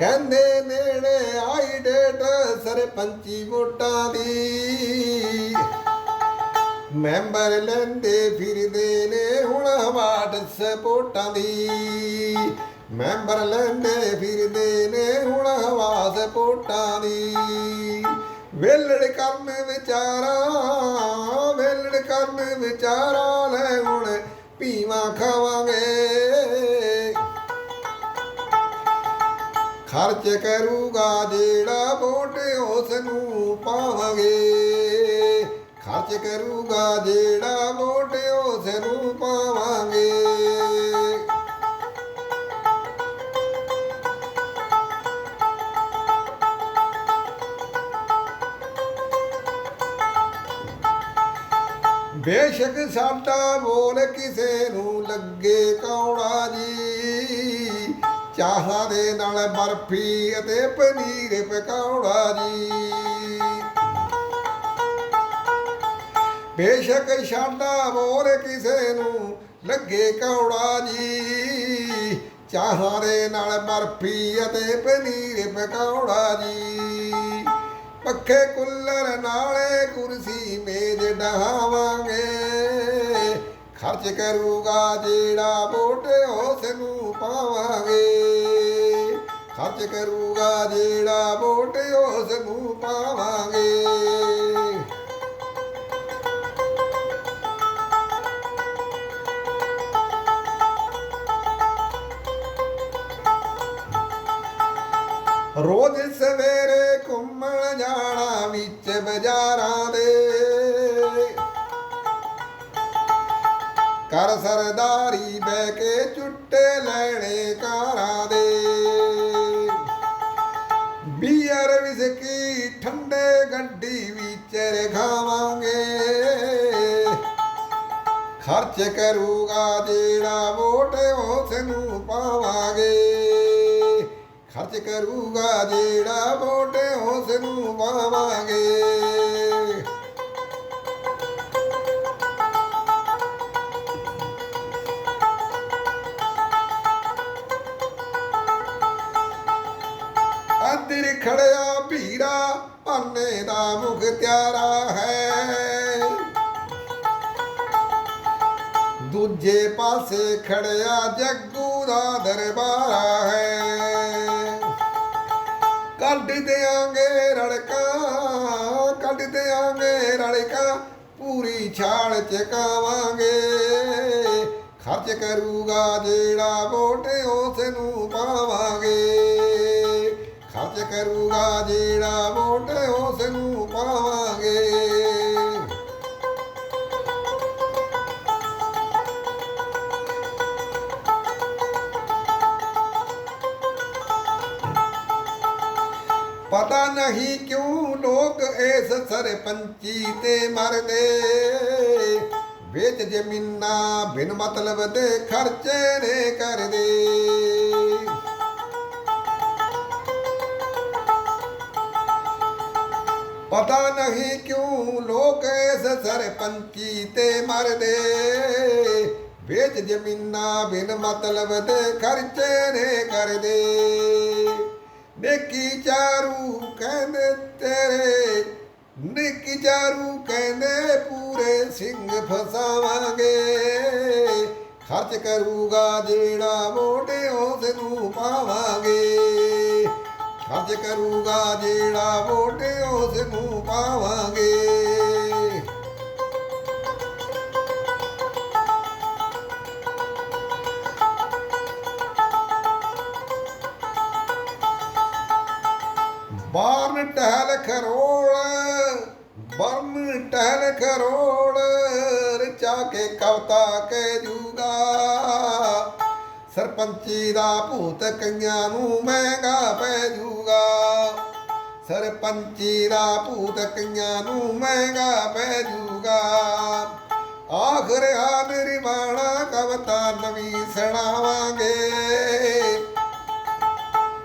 ਕਹਿੰਦੇ ਨੇੜੇ ਆਈ ਡੇਟ ਸਰਪੰਚੀ ਵੋਟਾਂ ਦੀ। ਮੈਂਬਰ ਲੈਂਦੇ ਫਿਰਦੇ ਨੇ ਹੁਣ ਵਾਟ ਸਪੋਟਾਂ ਦੀ। ਮੈਂਬਰ ਲੈਂਦੇ ਫਿਰਦੇ ਨੇ ਹੁਣ ਹਵਾ ਸਪੋਟਾਂ ਦੀ। ਵੇਲੜ ਕਰਨ ਵਿਚਾਰਾ, ਵੇਲੜ ਕਰਨ ਵਿਚਾਰਾ ਲੈ ਹੁਣ ਪੀਵਾ ਖਾਵਾਂਗੇ। ਖਰਚ ਕਰੂਗਾ ਜਿਹੜਾ ਵੋਟ ਉਸ ਨੂੰ ਪਾਵਾਂਗੇ। ਖਰਚ ਕਰੂਗਾ ਜਿਹੜਾ ਵੋਟ ਉਸ ਨੂੰ ਪਾਵਾਂਗੇ। ਬੇਸ਼ੱਕ ਸਾਡਾ ਬੋਲ ਕਿਸੇ ਨੂੰ ਲੱਗੇ ਕੌਣ ਚਾਹਾਂ ਦੇ ਨਾਲ ਬਰਫੀ ਅਤੇ ਪਨੀਰ ਪਕੌੜਾ ਜੀ। ਬੇਸ਼ੱਕ ਛਾਂਡਾ ਬੋਲ ਕਿਸੇ ਨੂੰ ਲੱਗੇ ਕੌੜਾ ਜੀ। ਚਾਹਾਂ ਦੇ ਨਾਲ ਬਰਫੀ ਅਤੇ ਪਨੀਰ ਪਕੌੜਾ ਜੀ। ਪੱਖੇ ਕੁੱਲਰ ਨਾਲੇ ਕੁਰਸੀ ਮੇਜ਼ ਡਹਾਵਾਂਗੇ ਖਰਚ ਕਰੂਗਾ ਜਿਹੜਾ ਵੋਟ ਉਸ ਨੂੰ ਪਾਵਾਂਗੇ। ਖਰਚ ਕਰੂਗਾ ਜਿਹੜਾ ਵੋਟ ਉਸ ਨੂੰ ਪਾਵਾਂਗੇ। ਰੋਜ਼ ਸਵੇਰੇ ਘੁੰਮਣ ਜਾਣਾ ਵਿੱਚ ਬਾਜ਼ਾਰਾਂ ਦੇ। ਕਰ ਸਰਦਾਰੀ, ਬਹਿ ਕੇ ਚੁੱਟੇ ਲੈਣੇ ਕਾਰਾਂ ਦੇ। ਬੀਅਰ ਵਿਸਕੀ, ਠੰਡੇ ਗੱਡੀ ਵਿੱਚ ਰਖਾਵਾਂਗੇ। ਖਰਚ ਕਰੂਗਾ ਜਿਹੜਾ ਵੋਟ ਉਸ ਨੂੰ ਪਾਵਾਂਗੇ। ਖਰਚ ਕਰੂਗਾ ਜਿਹੜਾ ਵੋਟ ਉਸ ਨੂੰ ਪਾਵਾਂਗੇ। ਖੜਿਆ ਭੀੜਾ ਪੰਨੇ ਦਾ ਮੁਖ ਤਿਆਰਾ ਹੈ। ਦੂਜੇ ਪਾਸੇ ਖੜਿਆ ਜੱਗੂ ਦਾ ਦਰਬਾਰਾ ਹੈ। ਕੱਢ ਦਿਆਂਗੇ ਰੜਕਾ ਕੱਢ ਦਿਆਂਗੇ ਰੜਕਾ, ਪੂਰੀ ਛਾਲ ਚਕਾਵਾਂਗੇ। ਖਰਚ ਕਰੂਗਾ ਜਿਹੜਾ ਵੋਟ ਉਸ ਨੂੰ ਪਾਵਾਂਗੇ। ਕਰੂਗਾ ਜਿਹੜਾ ਵੋਟ ਉਸ ਨੂੰ ਪਾਵਾਂਗੇ। ਪਤਾ ਨਹੀਂ ਕਿਉਂ ਲੋਕ ਇਸ ਸਰਪੰਚੀ ਤੇ ਮਰਦੇ। ਵੇਚ ਜ਼ਮੀਨਾਂ ਬਿਨ ਮਤਲਬ ਦੇ ਖਰਚੇ ਨੇ ਕਰਦੇ। ਪਤਾ ਨਹੀਂ ਕਿਉਂ ਲੋਕ ਇਸ ਸਰਪੰਚੀ ਤੇ ਮਰਦੇ। ਵੇਚ ਜ਼ਮੀਨਾਂ ਬਿਨ ਮਤਲਬ ਤੇ ਖਰਚੇ ਨੇ ਕਰਦੇ। ਨੇਕੀ ਚਾਰੂ ਕਹਿੰਦੇ ਤੇਰੇ, ਨੇਕੀ ਚਾਰੂ ਕਹਿੰਦੇ ਪੂਰੇ ਸਿੰਘ ਫਸਾਵਾਂਗੇ। ਖਰਚ ਕਰੂਗਾ ਜਿਹੜਾ ਵੋਟ ਉਸ ਨੂੰ ਪਾਵਾਂਗੇ। ਖਰਚ ਕਰੂਗਾ ਜਿਹੜਾ ਵੋਟੇ ਉਸ ਨੂੰ ਪਾਵਾਂਗੇ। ਬਾਰਨ ਟਹਿਲ ਖਰੋੜ ਬਰਨ ਟਹਿਲ ਖਰੋੜ, ਰਚਾ ਕੇ ਕਵਤਾ ਕਹਿ ਜੂਗਾ ਸਰਪੰਚੀ ਦਾ ਭੂਤ ਕਈਆਂ ਨੂੰ ਮਹਿੰਗਾ ਪੈ ਜੂਗਾ। ਸਰਪੰਚੀ ਦਾ ਭੂਤ ਕਈਆਂ ਨੂੰ ਮਹਿੰਗਾ ਪੈ ਜੂਗਾ। ਆਖਰ ਆ ਨਿਰਵਾਣਾ ਕਵਤਾ ਨਵੀਂ ਸੁਣਾਵਾਂਗੇ।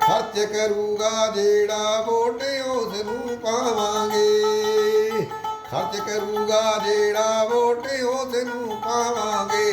ਖਰਚ ਕਰੂਗਾ ਜਿਹੜਾ ਵੋਟ ਉਸ ਨੂੰ ਪਾਵਾਂਗੇ। ਖਰਚ ਕਰੂਗਾ ਜਿਹੜਾ ਵੋਟ ਉਸ ਨੂੰ ਪਾਵਾਂਗੇ।